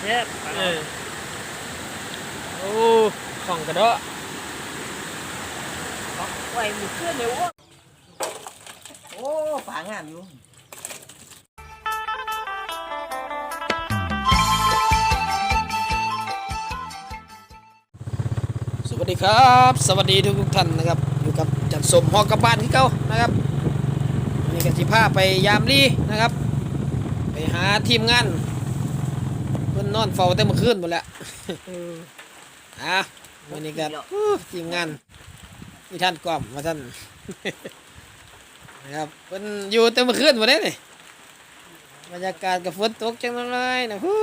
แท้ปลาเอเนาะอโอ้ของกระเดาะไหวหมูขึ้นเลยวะโอ้ฝางามอยู่สวัสดีครับ สวัสดีทุกทุกๆท่านนะครับ อยู่กับจัดสมหอกลับบ้านที่เก่านะครับวันนี้ก็สิพาไปยามรีนะครับ ไปหาทีมงานเพิ่ นนอนเฝ้าแต่เมื่อคืนหมดแล้วอะวันนี้ก็อู้ทีมงานมีท่านกล่อมมาท่านนะครับเพิ่นอยู่แต่เมื่อคืนหมดเลยนี่บรรยากาศกับฝนตกจังเลยนะฮู้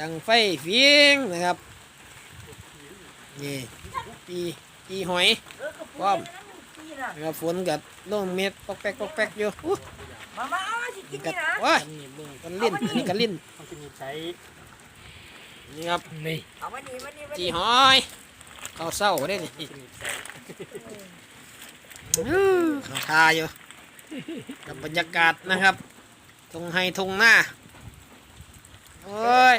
ดังไฟฟิงนะครับนี่ปีปีหอยพร้อมนะครับฝนกับลงเม็ดปอกแป๊กปอกแป๊กอยู่อู้ มามาเอาสิกินี่นกันี่นะว้ายอันนี้เบิ่งกันลิ้นอันนี้กันลิ้นมันจะมีใช้นี่ครับนี่เอามานี่มานี่มาจีนี่หอยข้าวเศร้าได้นี่จะมีใช้อื้อข้าวทาอยู่กับบรรยากาศนะครับทงไฮทงหน้าโอ้ย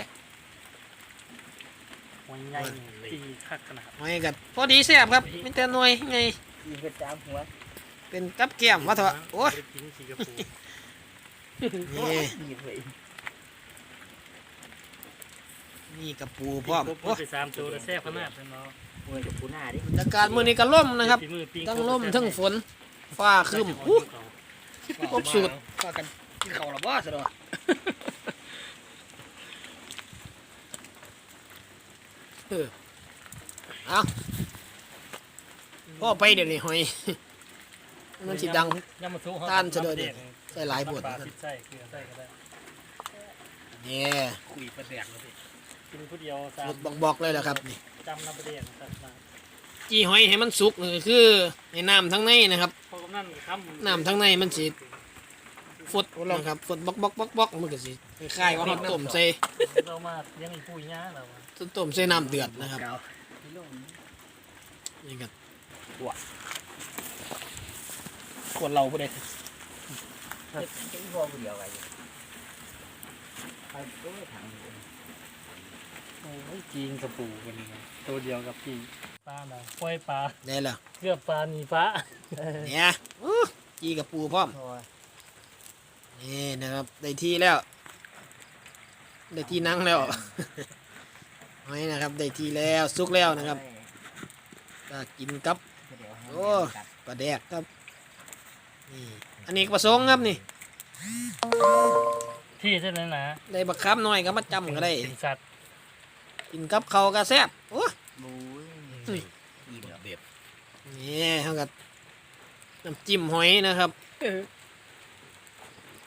หอยใหญ่นี่ตีคักขนาด หอยกับพอดีแซ่บครับไม่แต่หน่วยไง กินกระจามหัว เป็นกับแก้มวะเถอะโอ้ยไปกินสีกระปูนี่ดีเลยนี่กับปูพร้อมโอ้โอ้ยไปสามตัวแล้วแซ่บขนาดเลยเนาะมวยกับปูหน้าดิบรรยากาศมื้อนี้ก็ล่มนะครับฝีมือปิ้ทั้งล่มทั้งฝนฟ้าครึ้มอู้ครบสูตรก็กันกินข้าวแล้วบ่ซะดอกเออเอาพ่อไปเดี๋ยวนี้หอย มันสิดังยำมะทุต้านเสด็จใส่หลายบทปลาติดไส้เกลือไส้ก็ได้เนี่ยคุยประแดกแล้วสิกินผู้เดียวสามบอกบอกๆเลยแหละครับนี่จำน้ำประเดี๋ยวตัดมาจีหอยให้มันสุกนี่ก็คือในน้ำทั้งในนะครับพอกำนั่นคำน้ำทั้งในมันสิฟดนะครับฟดบล็อกบล็อกบล็อกบล็อกมันก็สิคล้ายๆว่าเราต้มใส่เรามาเลี้ยงอีผู้ย่าเรามาต้มใส่น้ำเดือดนะครับเก่านี่ ครับขวดเราบ่ได้กินพอผู้เดียวไว้ไปโอ้ยถังโอ้ยจีนกระปูกันนี่ไงตัวเดียวกับพี่ปลาน่ะปล่อยปลาได้แล้วเกือบปลาหนีฟ้าเนี่ยอู้จีกับปูพร้อมพอนี่นะครับได้ที่แล้ว ได้ที่นั่งแล้วหอยนะครับได้ที่แล้วสุกแล้วนะครับก็กินกับเดี๋ยวให้โอ้ปลาแดกครับนี่ อันนี้ก็ประสงค์ครับนี่ ที่เท่านั้นนะได้บักคับน้อยก็มาจำก็ได้เป็นสัตว์กินกับเขาวก็แซ่บโอ้บูยอิ่มแล้วเด็ดนี่เท่ากับน้ำจิ้มหอยนะครับ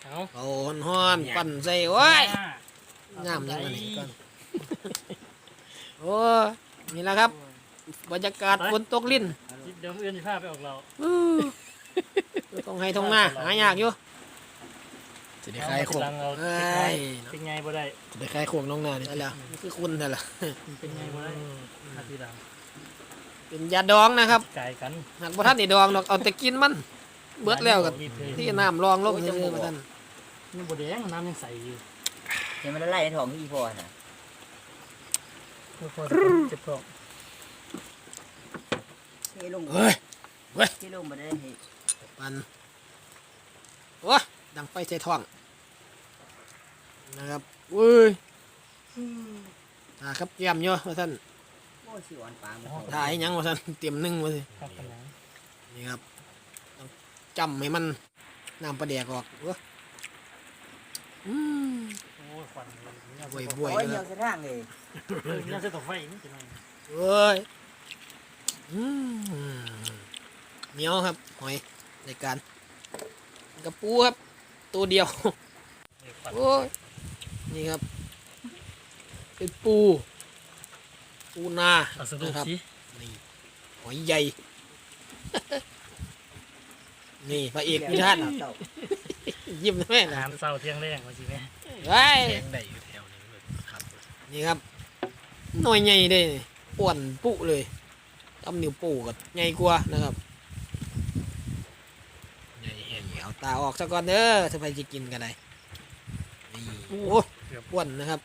เอาเอาฮ้อนๆปั่นใส่โอ้ย งามยังไงนี่ก่อน โอ้นี่แหละครับ บรรยากาศฝนตกลิ้นเดี๋ยวเอื้อนจะพาไปออกเราอื้อ ต้องให้ทงหน้าหายากอยู่สิได้คลายขมเราเอ้ยเป็นไงบ่ได้สิได้คลายขมน้องหน้านี่นั่นแหละนี่คือคุณนั่นแหละเป็นไงบ่ได้อาทีหลังเป็นยาดองนะครับไก่กันหากบ่ท่านได้ดองดอกเอาแต่กินมันเบิดแล้วกับที่น้ำรองลงซื่อๆมาท่านนี่บ่แดงน้ำยังใสอยู่เห็นมันละลายในท้องพี่พอนะเพื่อพอเจ็บท้องเทลงเฮ้ยเทลงมาได้เห็ด ปันโอ้ยดังไฟใส่ท้องนะครับอุ้ยตาครับเยี่ยมเยอะมาท่านโอ้ยสิอ่อนปางถ่ายยังมาท่านเตรียมนึ่งมาสิครับกันนะนี่ครับต้องจำให้มันน้ำปลาแดกออกเว้ยอืมโอ้ยควันเลยเนี่ยบวยบโอ้วยยนะเหี่คยรัวบสะร่างเลยเนี่ยจะตกไฟนี่จะไงเอ้ยอืมเหนียวครับหอย ในการกระปูครับ ตัวเดียว โอ้ย นี่ครับ เป็นปู ปูนาเอาสรุปนะครับสินี่หอยใหญ่ นี่พระเอกพิท่านยิ้มแม่นะน้ำเศร้าเที่ยงแรงมาสิแม่ไว้แข็งได้อยู่แถวนี้เลยครับนี่ครับหน่อยใหญ่เด้ป่วนปุเลยตำนิ้วโปูกับใหญ่กว่านะครับ ใหญ่แห้ง นี่เอา ตาออกซะก่อนเด้อถ้าใครจะกินกันได้นี่นี่โอ้อ้วนนะครับ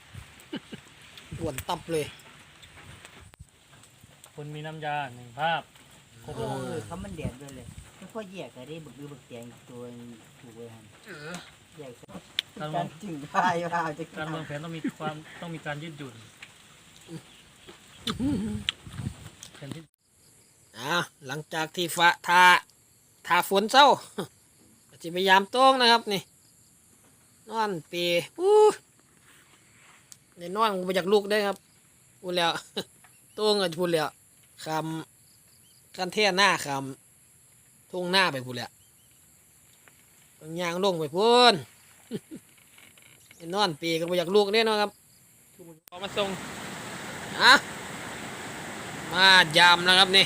อ้วนตับเลย คุณมีน้ำยาหนึ่งภาพครบโอ้ยเขามันแดดด้วยเลยไม่ค่อยแยกกันได้บึกบือบึกแตงตัวถูกเลยฮะแยกการกาวารงจึงพายพาจะการวางแผนต้องมีความต้องมีการยืดหยุ่นแผนที่อ่าหลังจากที่ฟ้าทาทาฝนเศร้าก็ จะพยายามโต้งนะครับนี่นอนเปีอู้ในนอนไปจากลูกได้ครับพูดแล้วโต้งก็พูดแล้วคำกันเทียหน้าคำทุ่งหน้าไปพูดแล้วต้องยางลงไปพูนไอ้นอนปีกันไปจากลูกได้เนาะครับเอามาส่งอะมายามนะครับนี่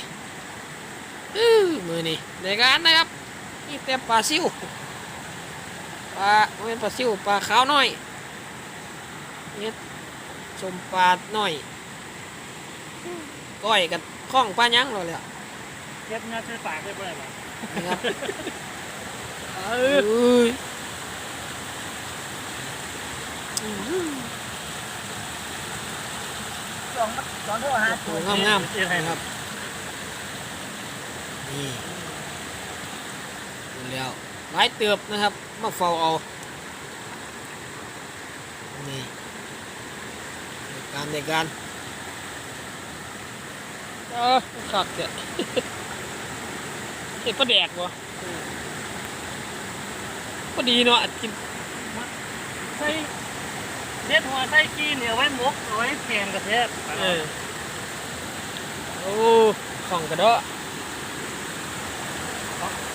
อื้อมือนี่ในการนะครับ นี่แต่ปลาซิวปลาไม่เป็นปลาซิวปลาขาวน้อยเนี่ยสมปลาน้อย ก้อยกับข้องปลายังเราเลยอะเย็บงานใช้ปากได้เมื่อไหร่นะครับเอเออ้ยอื้อหือสองสองเท่าห้าตัวงามงามเอ็นไทยๆนะครับนี่ดู แล้วหลายเติบนะครับ มาเฝ้าเอา นี่ในการในการเออขักเถอะเห็ดปลาแดกวะพอดีเนาะกินใส่เด็ดหัวใส่กีนเนี่ยเอาไว้หมกเอาไว้แกงกระเทศเออโอ้ของกระเดาะ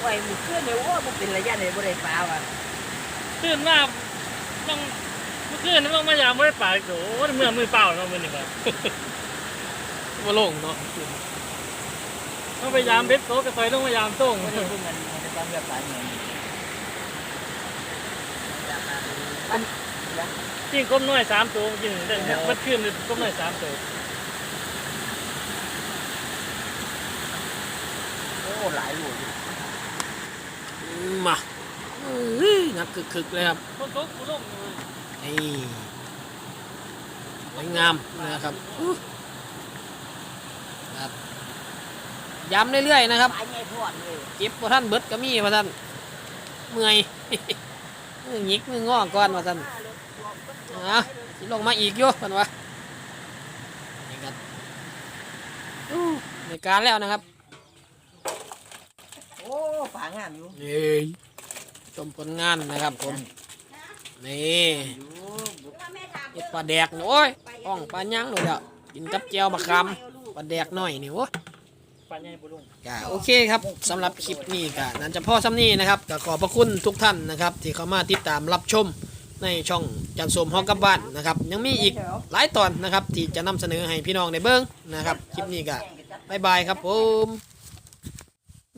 ไว้มือเคลื่อนเนี่ยโอ้มันเป็นระยะเลยบ่ได้ปลาว่ะตื่นมาต้องเมื่อคืนนี้ต้องมายามไม่ได้ปากโอ้เมื่อมือเปล่าเนาะมือนี่ครับมาลงเนาะต้องพยายามเบ็ดโต๊ะกระซอยต้องพยายามต้งบ่ได้พวกมันมันจะต้งแบบปลาเนี่ยกินก้มน้อยสามตัวกินเด็ดมันขึ้นเลยก้มน้อยสามตัวโอ้หลายหลูกอื มาเอ้ยนักคึกๆเลยครับต้นโต๊ะกูลงเลยนี่สวยงามนะครับครับย้ำเรื่อยๆนะครับเลยเจ็บพอท่านเบิดก็มีพอท่านเมื่อยมือหงิกมืองอก่อนพอท่านอะลงมาอีกอยู่กันวะนี่ครับในการแล้วนะครับางามอยู่นี่ชมผลงานนะครับผม นี่อยู่เห็ดปลาแดกนี่โอ้ยอ่องปลายังเลยอะกินกับแจวบะคำปลาแดกหน่อยนี่โอ้ยปลาใหญ่ปุลุงก็โอเคครับสำหรับคลิปนี้ก็นั่นจะพ่อซ้ำนี้นะครับก็ขอบพระคุณทุกท่านนะครับ ที่เข้ามาติดตามรับชมในช่องจันสมห้องกับบ้านนะครับ ยังมีอีกหลายตอนนะครับ ที่จะนำเสนอให้พี่น้องได้เบิ้งนะครับคลิปนี้ก็บายบายครับผม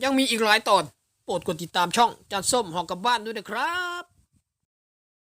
ยังมีอีกหลายตอน โปรดกดติดตามช่องจันส้มหอกกับบ้านด้วยนะครับ